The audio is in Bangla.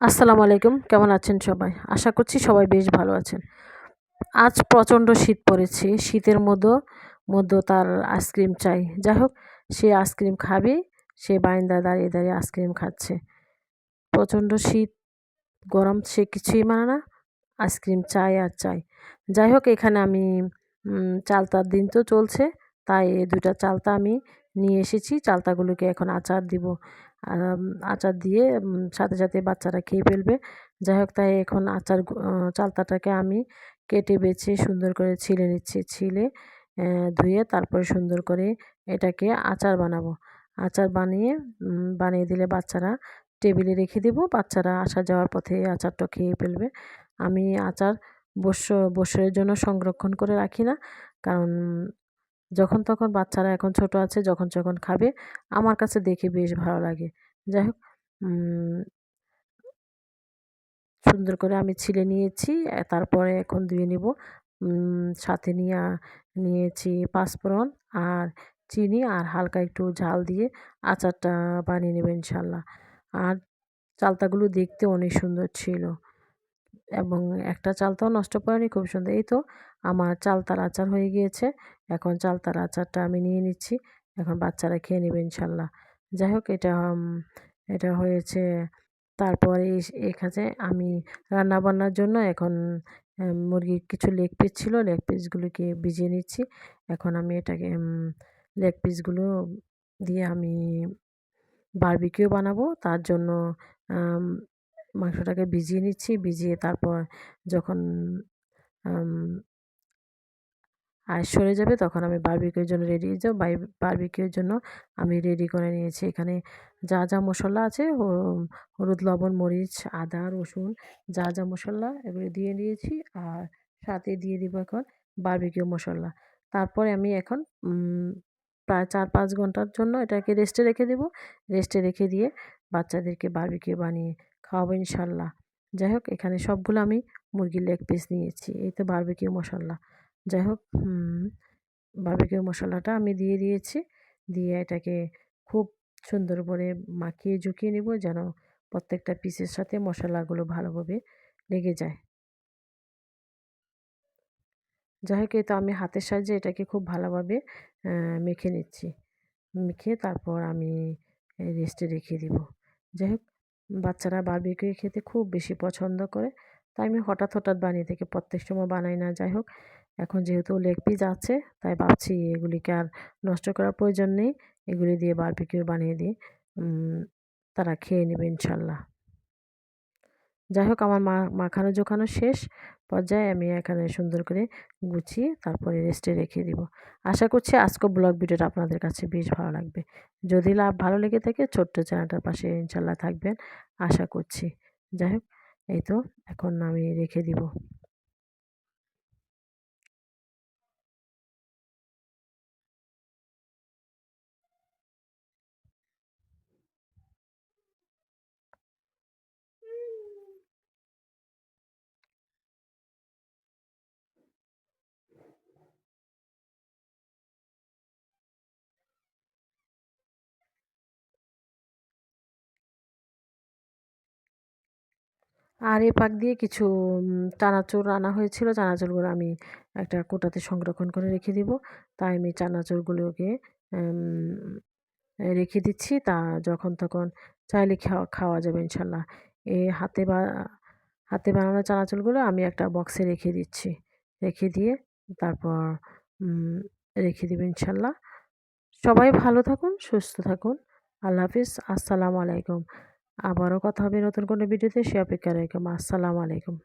আসসালামু আলাইকুম, কেমন আছেন সবাই? আশা করছি সবাই বেশ ভালো আছেন। আজ প্রচণ্ড শীত পড়েছে, শীতের মধ্যে মধ্যে তার আইসক্রিম চাই। যাই হোক, সে আইসক্রিম খাবে, সে বাইন্দা দাঁড়িয়ে দাঁড়িয়ে আইসক্রিম খাচ্ছে। প্রচণ্ড শীত, গরম, সে কিছুই মানে না আইসক্রিম চাই আর চাই। যাই হোক, এখানে আমি চালতার দিন তো চলছে, তাই দুটা চালতা আমি নিয়ে এসেছি, চালতাগুলোকে এখন আচার দিব। আচার দিয়ে সাথে সাথে বাচ্চারা খেয়ে ফেলবে। যাই হোক, তাই এখন আচার চালতাটাকে আমি কেটে, বেছে, সুন্দর করে ছিলে নিচ্ছি। ছিলে ধুয়ে তারপরে সুন্দর করে এটাকে আচার বানাবো। আচার বানিয়ে বানিয়ে দিলে বাচ্চারা টেবিলে রেখে দেবো। বাচ্চারা আসা যাওয়ার পথে আচারটা খেয়ে ফেলবে। আমি আচার বস বছরের জন্য সংরক্ষণ করে রাখি না। কারণ যখন তখন বাচ্চারা এখন ছোট আছে, যখন যখন খাবে, আমার কাছে দেখে বেশ ভালো লাগে। যাই হোক সুন্দর করে আমি ছিলে নিয়েছি তারপরে এখন ধুয়ে নেব। সাথে নিয়ে, নিয়েছি পাঁচফোড়ন আর চিনি আর হালকা একটু ঝাল দিয়ে আচারটা বানিয়ে নেবে ইনশাল্লাহ। আর চালতাগুলো দেখতে অনেক সুন্দর ছিল। এবং একটা চালতাও নষ্ট করেনি, খুব সুন্দর। এই তো আমার চালতার আচার হয়ে গিয়েছে। এখন চালতার আচারটা আমি নিয়ে নিচ্ছি। এখন বাচ্চারা খেয়ে নেবে ইনশাল্লাহ। যাই হোক, এটা এটা হয়েছে। তারপরে এখানে আমি রান্না বান্নার জন্য এখন মুরগির কিছু লেগ পিস ছিল লেগ পিসগুলোকে ভিজিয়ে নিচ্ছি। এখন আমি এটাকে লেগ পিসগুলো দিয়ে আমি বারবিকিউ বানাবো। তার জন্য মাংসটাকে ভিজিয়ে নিচ্ছি, ভিজিয়ে তারপর যখন আর সরে যাবে তখন আমি বারবিকিউর জন্য রেডি হয়ে যাব বারবিকিউর জন্য আমি রেডি করে নিয়েছি। এখানে যা যা মশলা আছে হলুদ, লবণ, মরিচ, আদা, রসুন, যা যা মশলা এগুলো দিয়ে নিয়েছি আর সাথে দিয়ে দিব এখন বারবিকিউ মশলা। তারপরে আমি এখন প্রায় চার, পাঁচ ঘণ্টার জন্য এটাকে রেস্টে রেখে দেবো। রেস্টে রেখে দিয়ে বাচ্চাদেরকে বারবিকিউ বানিয়ে খাওয়াবো ইনশাল্লাহ। যাই হোক, এখানে সবগুলো আমি মুরগির লেগ পিস নিয়েছি। এই তো বারবিকিউ মশলা। যাই হোক বারবিকিউ মশলাটা আমি দিয়ে দিয়েছি। দিয়ে এটাকে খুব সুন্দর করে মাখিয়ে ঝুঁকিয়ে নেব যেন প্রত্যেকটা পিসের সাথে মশলাগুলো ভালোভাবে লেগে যায়। যাই হোক, এই তো আমি হাতের সাহায্যে এটাকে খুব ভালোভাবে মেখে নিচ্ছি। মেখে তারপর আমি রেস্টে রেখে দিব। যাই হোক বাচ্চারা বারবিকিউ খেতে খুব বেশি পছন্দ করে। তাই আমি হঠাৎ হঠাৎ বানিয়ে থেকে প্রত্যেক সময় বানাই না। যাই হোক, এখন যেহেতু লেগ পিস আছে, তাই ভাবছি এগুলিকে আর নষ্ট করার প্রয়োজন নেই। এগুলি দিয়ে বারবিকিউ বানিয়ে দিই তারা খেয়ে নেবে ইনশাল্লাহ। যাই হোক, আমার মা মাখানো জোখানো শেষ। পর্যায়ে আমি এখানে সুন্দর করে গুছিয়ে তারপরে রেস্টে রেখে দিব। আশা করছি আজকে ব্লগ ভিডিওটা আপনাদের কাছে বেশ ভালো লাগবে। যদি লাভ, ভালো লেগে থাকে, ছোট্ট চ্যানেলটার পাশে ইনশাল্লাহ থাকবেন, আশা করছি। যাই হোক, এই তো, এখন আমি রেখে দিব। আর এ পাক দিয়ে কিছু চানাচুর আনা হয়েছিল। চানাচুরগুলো আমি একটা কোটাতে সংরক্ষণ করে রেখে দিব। তাই আমি চানাচুরগুলোকে রেখে দিচ্ছি। তা যখন তখন চাইলে খাওয়া খাওয়া যাবে ইনশাল্লাহ। এই হাতে বা, হাতে বানানো চানাচুরগুলো আমি একটা বক্সে রেখে দিচ্ছি। রেখে দিয়ে তারপর রেখে দেবে ইনশাল্লাহ। সবাই ভালো থাকুন, সুস্থ থাকুন। আল্লাহ হাফিজ। আসসালামু আলাইকুম। আবারও কথা হবে নতুন কোনো ভিডিওতে সে অপেক্ষা রেখে আসসালামু আলাইকুম।